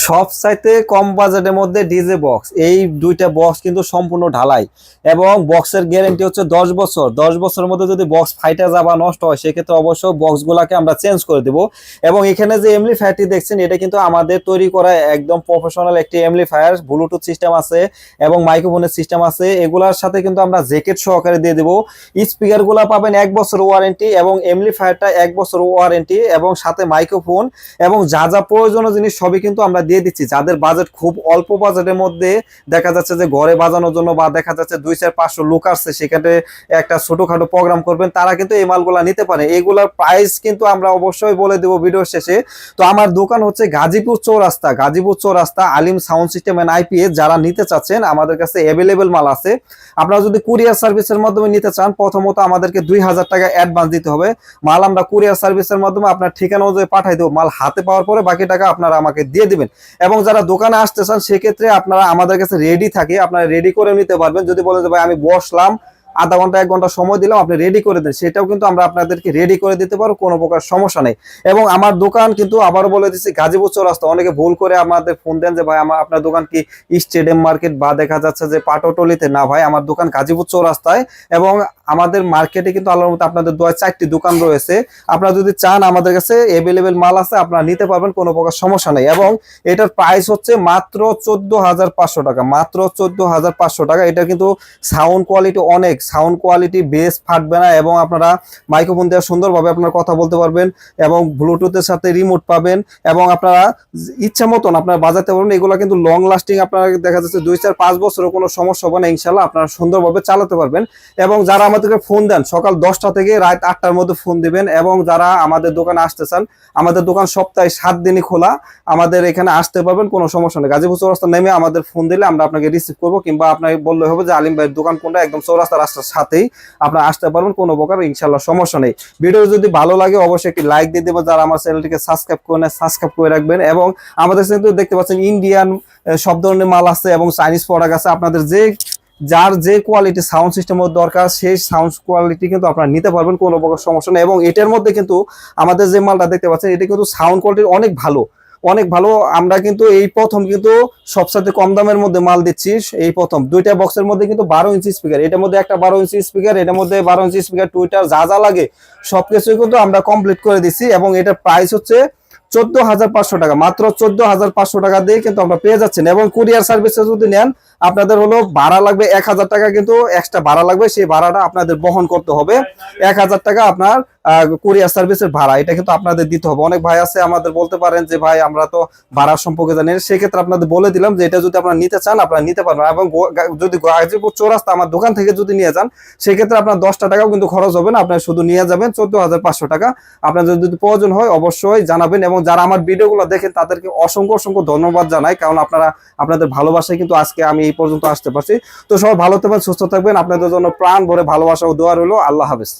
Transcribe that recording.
সব চাইতে কম বাজেটের মধ্যে ডিজে বক্স এই দুইটা বক্স কিন্তু সম্পূর্ণ ঢালাই। এবং বক্সের গ্যারেন্টি হচ্ছে দশ বছর। দশ বছরের মধ্যে যদি বক্স ফাইটা যা বা নষ্ট হয়, সেক্ষেত্রে অবশ্য বক্সগুলোকে আমরা চেঞ্জ করে দেব। এবং এখানে যে এমলি ফায়ারটি দেখছেন, এটা কিন্তু আমাদের তৈরি করা একদম প্রফেশনাল একটি এমলি ফায়ার ব্লুটুথ সিস্টেম আছে এবং মাইক্রোফোনের সিস্টেম আছে। এগুলার সাথে কিন্তু আমরা জ্যাকেট সহকারে দিয়ে দেবো। স্পিকারগুলো পাবেন এক বছর ওয়ারেন্টি এবং এমলি ফায়ারটা এক বছর ওয়ারেন্টি এবং সাথে মাইক্রোফোন এবং যা যা প্রয়োজনীয় জিনিস সবই কিন্তু আমরা দিয়ে দিচ্ছি। যাদের বাজেট খুব অল্প বাজেটের মধ্যে দেখা যাচ্ছে যে ঘরে বাজানোর জন্য বা দেখা যাচ্ছে দুই চার পাঁচশো লোক আসছে সেখানে একটা ছোটোখাটো প্রোগ্রাম করবেন, তারা কিন্তু এই মালগুলা নিতে পারে। এগুলার প্রাইস কিন্তু আমরা অবশ্যই বলে দেবো ভিডিও শেষে। তো আমার দোকান হচ্ছে Gazipur Chowrasta. Gazipur Chowrasta Alim sound system and IPS যারা নিতে চাচ্ছেন, আমাদের কাছে অ্যাভেলেবেল মাল আছে। আপনারা যদি কুরিয়ার সার্ভিসের মাধ্যমে নিতে চান, প্রথমত আমাদেরকে দুই হাজার টাকা অ্যাডভান্স দিতে হবে। মাল আমরা কুরিয়ার সার্ভিসের মাধ্যমে আপনার ঠিকানা অনুযায়ী পাঠাই দেবো। মাল হাতে পাওয়ার পরে বাকি টাকা আপনারা আমাকে দিয়ে দিবেন। এবং যারা দোকানে আসতে চান, সেক্ষেত্রে আপনারা আমাদের কাছে রেডি থাকে। আপনারা রেডি করে নিতে পারবেন। যদি বলেন যে, ভাই, আমি বসলাম, আধা ঘণ্টা, এক ঘণ্টা সময় দিলাম, আপনি রেডি করে দেন, সেটাও কিন্তু আমরা আপনাদেরকে রেডি করে দিতে পারব, কোনো প্রকার সমস্যা নেই। এবং আমার দোকান কিন্তু আবারও বলে দিচ্ছি, গাজীপুর চৌরাস্তা। অনেকে ভুল করে আমাদের ফোন দেন যে, ভাই আমার আপনার দোকান কি স্টেডিয়াম মার্কেট বা দেখা যাচ্ছে যে, পাটোটলিতে? না, ভাই, আমার দোকান গাজীপুর চৌরাস্তায়। এবং আমাদের মার্কেটে কিন্তু আল্লাহর মতো আপনাদের দোয়া চারটি দোকান রয়েছে। আপনারা যদি চান আমাদের কাছে এভেলেবেল মাল আছে, আপনারা নিতে পারবেন, কোনো প্রকার সমস্যা নেই। এবং এটার প্রাইস হচ্ছে মাত্র চোদ্দ হাজার পাঁচশো টাকা, মাত্র চোদ্দ হাজার পাঁচশো টাকা। এটা কিন্তু সাউন্ড কোয়ালিটি অনেক সাউন্ড কোয়ালিটি বেস ফাটবে না এবং আপনারা মাইক্রোফোন দেওয়া সুন্দরভাবে আপনারা কথা বলতে পারবেন এবং ব্লুটুথের সাথে রিমোট পাবেন এবং আপনারা ইচ্ছা মতন আপনারা বাজাতে পারবেন। এগুলো কিন্তু লং লাস্টিং আপনারা দেখা যাচ্ছে দুই চার পাঁচ বছরের কোনো সমস্যা হবে না ইনশাল্লাহ আপনারা সুন্দরভাবে চালাতে পারবেন। এবং যারা আমাদেরকে ফোন দেন। সকাল দশটা থেকে রাত আটটার মধ্যে ফোন দিবেন এবং যারা আমাদের দোকানে আসতে চান, আমাদের দোকান সপ্তাহে সাত দিনই খোলা। আমাদের এখানে আসতে পারবেন, কোনো সমস্যা নেই। গাজীপুর চৌরাস্তা নেমে আমাদের ফোন দিলে আমরা আপনাকে রিসিভ করব কিংবা আপনাকে বললে হবে যে আলিম ভাইয়ের দোকান কোনটা, একদম চৌরাস্তা রাস্তার সাথেই আপনারা আসতে পারবেন, কোনো প্রকার ইনশাল্লাহ সমস্যা নেই। ভিডিও যদি ভালো লাগে অবশ্যই একটি লাইক দিয়ে দেবো যারা আমার চ্যানেলটিকে সাবস্ক্রাইব করে নেয় সাবস্ক্রাইব করে রাখবেন এবং আমাদের কিন্তু দেখতে পাচ্ছেন ইন্ডিয়ান সব ধরনের মাল আছে এবং চাইনিজ প্রোডাক্ট আছে। আপনাদের যে যার যে কোয়ালিটি সাউন্ড সিস্টেমের দরকার, সেই সাউন্ড কোয়ালিটি কিন্তু আপনারা নিতে পারবেন, কোনো প্রকার সমস্যা নেই। এবং এটার মধ্যে কিন্তু আমাদের যে মালটা দেখতে পাচ্ছেন, এটা কিন্তু সাউন্ড কোয়ালিটি অনেক ভালো। অনেক ভালো। আমরা কিন্তু এই প্রথম কিন্তু সবসাথে কম দামের মধ্যে মাল দিচ্ছি। এই প্রথম দুইটা বক্সের মধ্যে কিন্তু বারো ইঞ্চি স্পিকার এটার মধ্যে একটা বারো ইঞ্চি স্পিকার এটার মধ্যে বারো ইঞ্চি স্পিকার টুইটার যা যা লাগে, সবকিছুই কিন্তু আমরা কমপ্লিট করে দিচ্ছি। এবং এটার প্রাইস হচ্ছে চোদ্দ হাজার পাঁচশো টাকা। মাত্র চোদ্দ হাজার পাঁচশো টাকা দিয়ে কিন্তু আমরা পেয়ে যাচ্ছেন এবং কুরিয়ার সার্ভিসে যদি নেন, আপনাদের হলো ভাড়া লাগবে এক হাজার টাকা, কিন্তু এক্সট্রা ভাড়া লাগবে। সেই ভাড়াটা আপনাদের বহন করতে হবে। এক হাজার টাকা আপনার কুরিয়ার সার্ভিসের ভাড়া, এটা কিন্তু আপনাদের দিতে হবে। অনেক ভাই আছে আমাদের বলতে পারেন যে, ভাই, আমরা তো ভাড়া সম্পর্কে জানি সেক্ষেত্রে আপনাদের বলে দিলাম যে, এটা যদি আপনারা নিতে চান, আপনারা নিতে পারবেন। এবং যদি গাজীপুর চৌরাস্তা আমার দোকান থেকে যদি নিয়ে যান, সেক্ষেত্রে আপনার দশটা টাকাও কিন্তু খরচ হবে না। আপনার শুধু নিয়ে যাবেন চোদ্দ হাজার পাঁচশো টাকা। আপনার যদি প্রয়োজন হয়, অবশ্যই জানাবেন এবং যারা আমার ভিডিওগুলো দেখেন, তাদেরকে অসংখ্য অসংখ্য ধন্যবাদ জানাই। কারণ আপনারা, আপনাদের ভালোবাসায় কিন্তু আজকে আমি এই পর্যন্ত আসতে পারছি। তো সবাই ভালো থাকবেন, সুস্থ থাকবেন। আপনাদের জন্য প্রাণ ভরে ভালোবাসা ও দোয়া রইল। আল্লাহ হাফেজ।